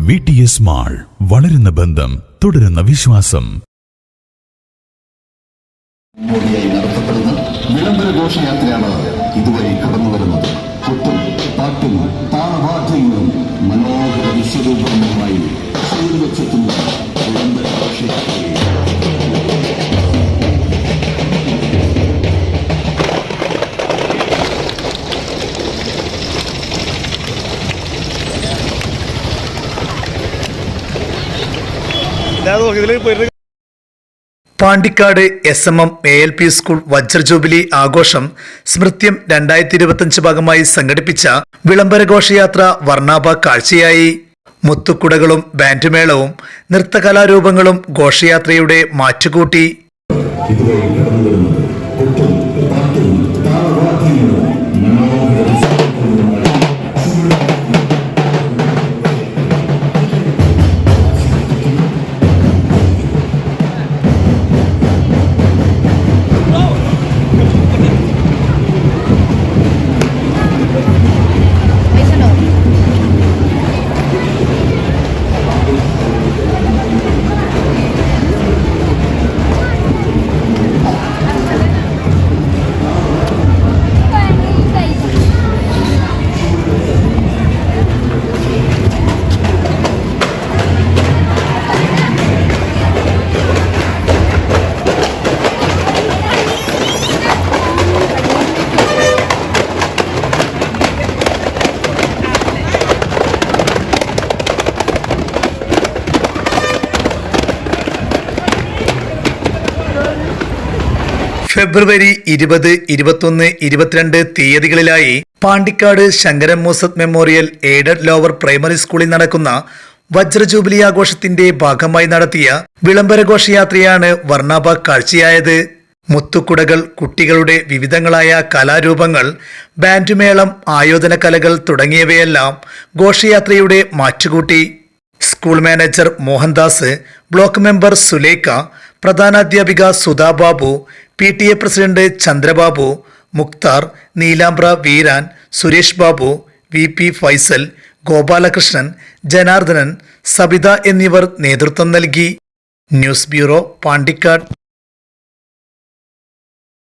V T S mall വളരുന്ന ബന്ധം തുടരുന്ന വിശ്വാസം. മോഡിയായി നടത്തപ്പെടുന്ന വിളംബര ഘോഷയാത്രയാണ് ഇതുവഴി കടന്നു വരുന്നത്. കൊട്ടും പാട്ടും താളവാദ്യങ്ങളും മനോഹര വിശ്വരൂപങ്ങളുമായി Pandikkad S M M A L P school വജ്ര jubilee ആഘോഷം സ്മൃത്യം രണ്ടായിരത്തി ഇരുപത്തിയഞ്ച് ഭാഗമായി സംഘടിപ്പിച്ച വിളംബര ഘോഷയാത്ര വർണാഭ കാഴ്ചയായി. മുത്തുക്കുടകളും ബാൻഡുമേളവും നൃത്തകലാരൂപങ്ങളും ഘോഷയാത്രയുടെ മാറ്റുകൂട്ടി. ഫെബ്രുവരി ഇരുപത് ഇരുപത്തൊന്ന് ഇരുപത്തിരണ്ട് തീയതികളിലായി Pandikkad Sankaran Moosath memorial aided lower primary സ്കൂളിൽ നടക്കുന്ന വജ്രജൂബിലി ആഘോഷത്തിന്റെ ഭാഗമായി നടത്തിയ വിളംബര ഘോഷയാത്രയാണ് വർണാഭ കാഴ്ചയായത്. മുത്തുക്കുടകൾ കുട്ടികളുടെ വിവിധങ്ങളായ കലാരൂപങ്ങൾ ബാൻഡുമേളം ആയോധന കലകൾ തുടങ്ങിയവയെല്ലാം ഘോഷയാത്രയുടെ മാറ്റുകൂട്ടി. School manager Mohandas block member Sulekha പ്രധാനാധ്യാപിക Sudha Babu P T A president Chandrababu Mukthar Neelambra Veeran Suresh Babu V P Faisal Gopalakrishnan Janardhanan Sabitha എന്നിവർ നേതൃത്വം നൽകി. News bureau Pandikkad.